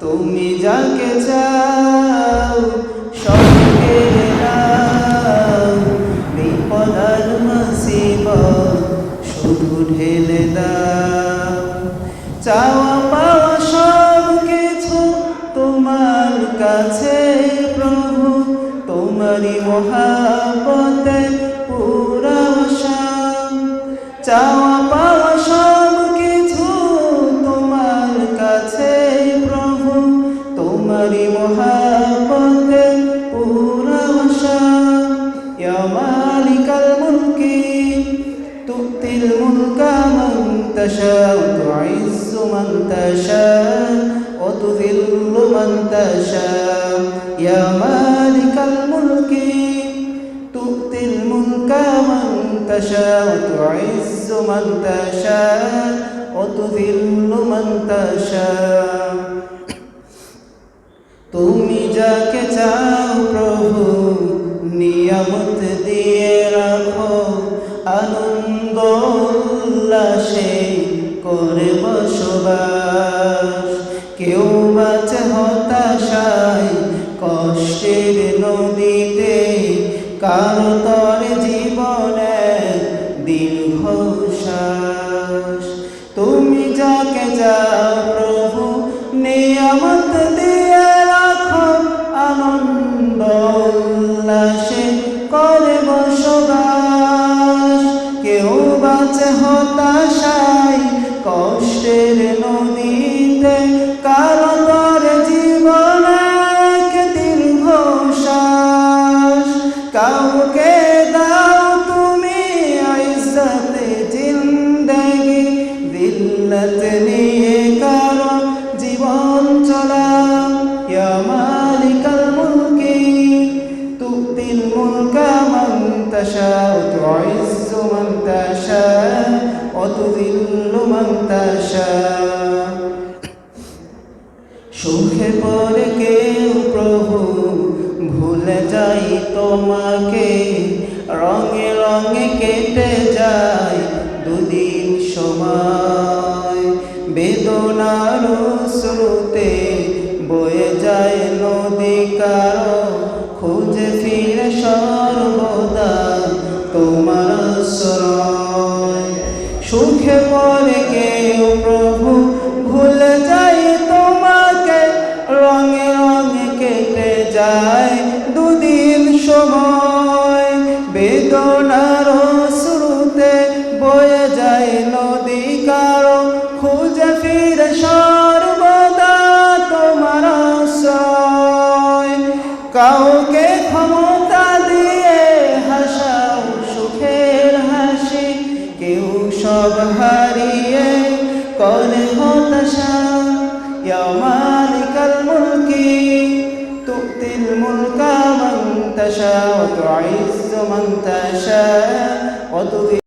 তুমি যাকে চাও, সবকে দাও। বিপদার মুসিবত শুধু ঢেলে দাও। চাওয়া পাওয়া সব কিছু তোমার কাছে প্রভু। তোমারই মহাপতে পুরা চাওয়া পাওয়া সব محبتك يا مالك الملك تؤتي من تشاء وتعز من تشاء وتذل من تشاء. يا مالك الملك تؤتي الملك من تشاء وتعز من تشاء وتذل من تشاء. যাকে চাও প্রভু, নিয়ামত দিয়ে রাখো। আনন্দ উল্লাসে করে বসবাস। কেউ বাঁচে হতাশায় কষ্টের নদীতে, কারও তর জীবনে দীর্ঘশ্বাস তুমি যাকে যাও প্রভু, নিয়ামত দিয়ে করে বসবাস। কেউ বাঁচে হতাশায় কষ্টের নদীতে কারও তর জীবন এক দীর্ঘশ্বাস কাউকে দাও তুমি আইসতে জিন্দগি দিল্লত নিয়ে তুইজ্জু মান তাশা ওয়া তুযিল্লু মান তাশা সুখে পরে কেউ প্রভু, ভুলে যাই তোমাকে। রঙে রঙে কেটে যায় দুদিন সময়। বেদনার স্রোতে বয়ে যায় নদী কারও সুখে পরে কেউ প্রভু, ভুলে যাই তোমাকে, রঙে রঙে কেটে যায় দুদিন সময়। বেদনার শুরুতে বয়ে যায় নদী কারও, খুঁজে ফিরে সর্বদা তোমার আশ্রয়। تشاء يا مالك الملك تؤتي الملك من تشاء وتعز من تشاء وتذل